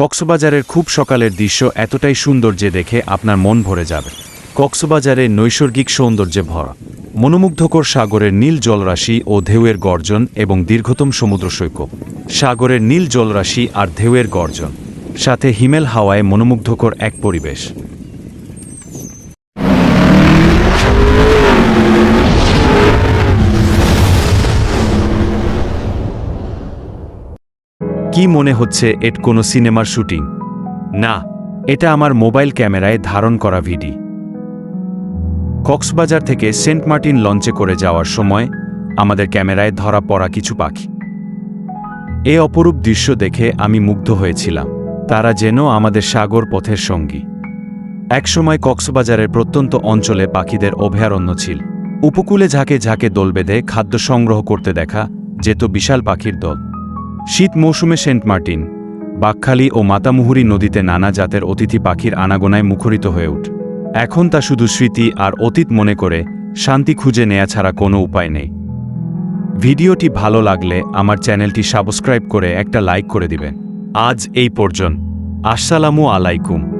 কক্সবাজারের খুব সকালের দৃশ্য এতটাই সুন্দর যে দেখে আপনার মন ভরে যাবে। কক্সবাজারের নৈসর্গিক সৌন্দর্যে ভরা, মনোমুগ্ধকর সাগরের নীল জলরাশি ও ঢেউয়ের গর্জন এবং দীর্ঘতম সমুদ্র সৈকত। সাগরের নীল জলরাশি আর ঢেউয়ের গর্জন, সাথে হিমেল হাওয়ায় মনোমুগ্ধকর এক পরিবেশ। কি মনে হচ্ছে এট কোনো সিনেমার শুটিং? না, এটা আমার মোবাইল ক্যামেরায় ধারণ করা ভিডি। কক্সবাজার থেকে সেন্ট মার্টিন লঞ্চে করে যাওয়ার সময় আমাদের ক্যামেরায় ধরা পড়া কিছু পাখি। এ অপরূপ দৃশ্য দেখে আমি মুগ্ধ হয়েছিলাম। তারা যেন আমাদের সাগর পথের সঙ্গী। একসময় কক্সবাজারের প্রত্যন্ত অঞ্চলে পাখিদের অভয়ারণ্য ছিল। উপকূলে ঝাঁকে ঝাঁকে দোল বেঁধে খাদ্য সংগ্রহ করতে দেখা যেত বিশাল পাখির দল। শীত মৌসুমে সেন্ট মার্টিন, বাকখালী ও মাতামুহুরি নদীতে নানা জাতের অতিথি পাখির আনাগোনায় মুখরিত হয়ে উঠ। এখন তা শুধু স্মৃতি আর অতীত মনে করে শান্তি খুঁজে নেয়া ছাড়া কোনো উপায় নেই। ভিডিওটি ভালো লাগলে আমার চ্যানেলটি সাবস্ক্রাইব করে একটা লাইক করে দিবেন। আজ এই পর্যন্ত। আসসালামু আলাইকুম।